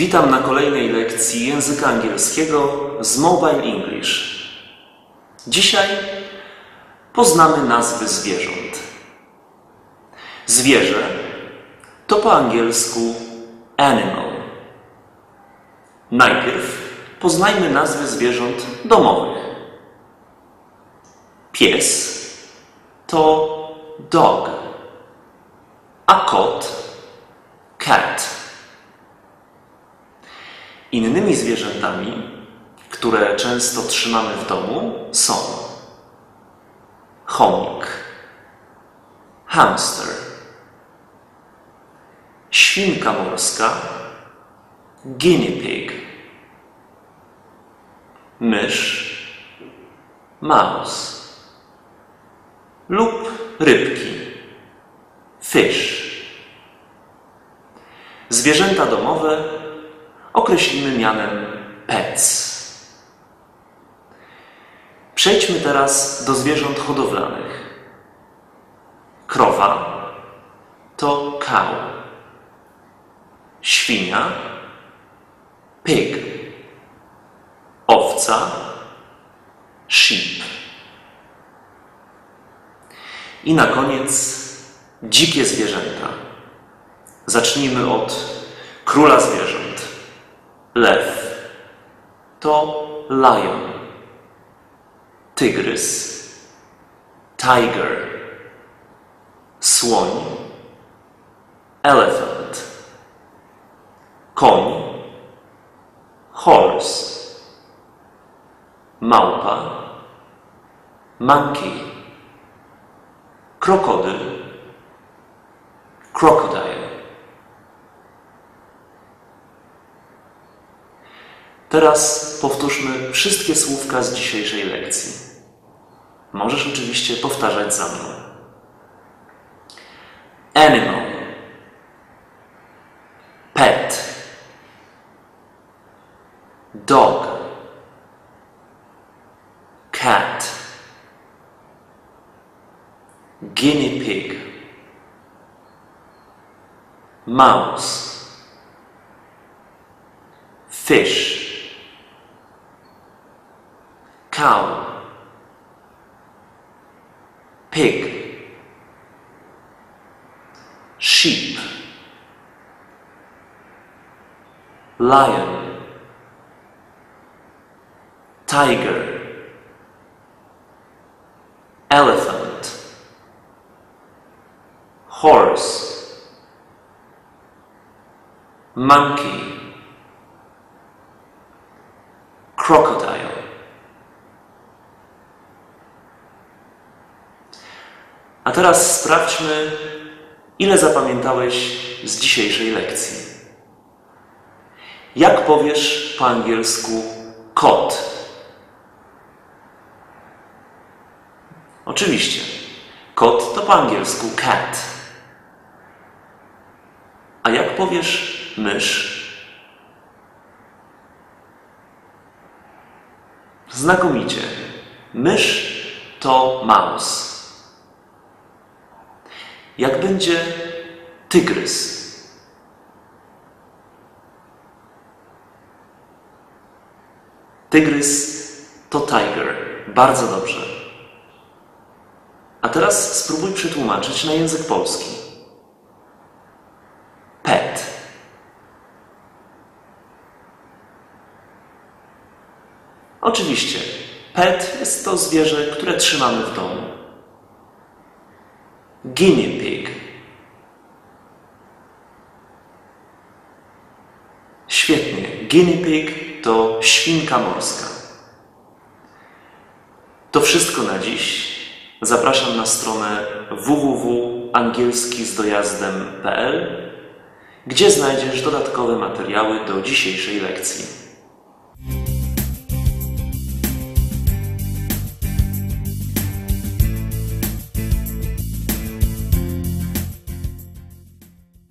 Witam na kolejnej lekcji języka angielskiego z Mobile English. Dzisiaj poznamy nazwy zwierząt. Zwierzę to po angielsku animal. Najpierw poznajmy nazwy zwierząt domowych. Pies to dog, a kot cat. Innymi zwierzętami, które często trzymamy w domu, są chomik, hamster, świnka morska, guinea pig, mysz, mouse lub rybki, fish. Zwierzęta domowe określimy mianem pets. Przejdźmy teraz do zwierząt hodowlanych. Krowa to cow. Świnia pig. Owca sheep. I na koniec dzikie zwierzęta. Zacznijmy od króla zwierząt. Lew to lion. Tygrys tiger. Słoń elephant. Koń horse. Małpa monkey. Krokodyl crocodile. Teraz powtórzmy wszystkie słówka z dzisiejszej lekcji. Możesz oczywiście powtarzać za mną. Animal. Pet. Dog. Cat. Guinea pig. Mouse. Fish cow, pig, sheep, lion, tiger, elephant, horse, monkey, crocodile. Teraz sprawdźmy, ile zapamiętałeś z dzisiejszej lekcji. Jak powiesz po angielsku kot? Oczywiście, kot to po angielsku cat. A jak powiesz mysz? Znakomicie. Mysz to mouse. Jak będzie tygrys? Tygrys to tiger. Bardzo dobrze. A teraz spróbuj przetłumaczyć na język polski. Pet. Oczywiście, pet jest to zwierzę, które trzymamy w domu. Guinea pig. Świetnie. Guinea pig to świnka morska. To wszystko na dziś. Zapraszam na stronę www.angielskizdojazdem.pl, gdzie znajdziesz dodatkowe materiały do dzisiejszej lekcji.